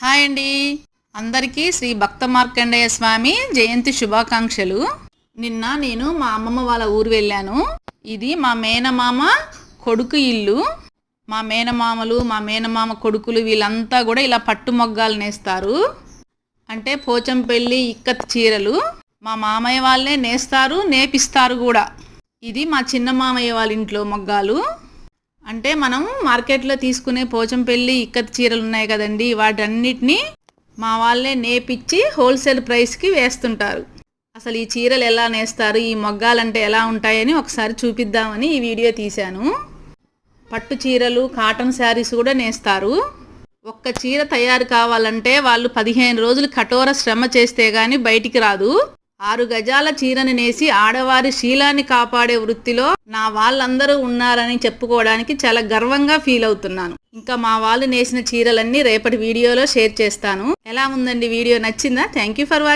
Hi అండి. అందరికీ శ్రీ భక్త మార్కండేయ స్వామి జయంతి శుభాకాంక్షలు. నిన్న నేను మా అమ్మమ్మ వాళ్ళ ఊరు వెళ్ళాను. ఇది మా మేనమామ కొడుకు ఇల్లు. మా మేనమామలు మా మేనమామ కొడుకులు వీళ్ళంతా కూడా ఇలా పట్టు మొగ్గాలు నేస్తారు. అంటే పోచంపల్లి ఇక్కత్ చీరలు మా మామయ్య వాళ్ళే నేస్తారు నేపిస్తారు కూడా. ఇది మా చిన్న మామయ్య వాళ్ళ ఇంట్లో మొగ్గాలు. అంటే మనం మార్కెట్లో తీసుకునే పోచంపల్లి ఇక్కత్ చీరలు ఉన్నాయి కదండి వాటన్నిటిని మా వాళ్ళే నేపిచ్చి హోల్సేల్ ప్రైస్కి వేస్తుంటారు. అసలు ఈ చీరలు ఎలా నేస్తారు ఈ మొగ్గాలంటే ఎలా ఉంటాయని ఒకసారి చూపిద్దామని ఈ వీడియో తీశాను. పట్టు చీరలు కాటన్ శారీస్ కూడా నేస్తారు. ఒక్క చీర తయారు కావాలంటే వాళ్ళు పదిహేను రోజులు కఠోర శ్రమ చేస్తే కానీ బయటికి రాదు. ఆరు గజాల చీరని నేసి ఆడవారి శీలాన్ని కాపాడే వృత్తిలో నా వాళ్ళందరూ ఉన్నారని చెప్పుకోవడానికి చాలా గర్వంగా ఫీల్ అవుతున్నాను. ఇంకా మా వాళ్ళు నేసిన చీరలన్నీ రేపటి వీడియోలో షేర్ చేస్తాను. ఎలా ఉందండి వీడియో? నచ్చిందా? Thank you for watching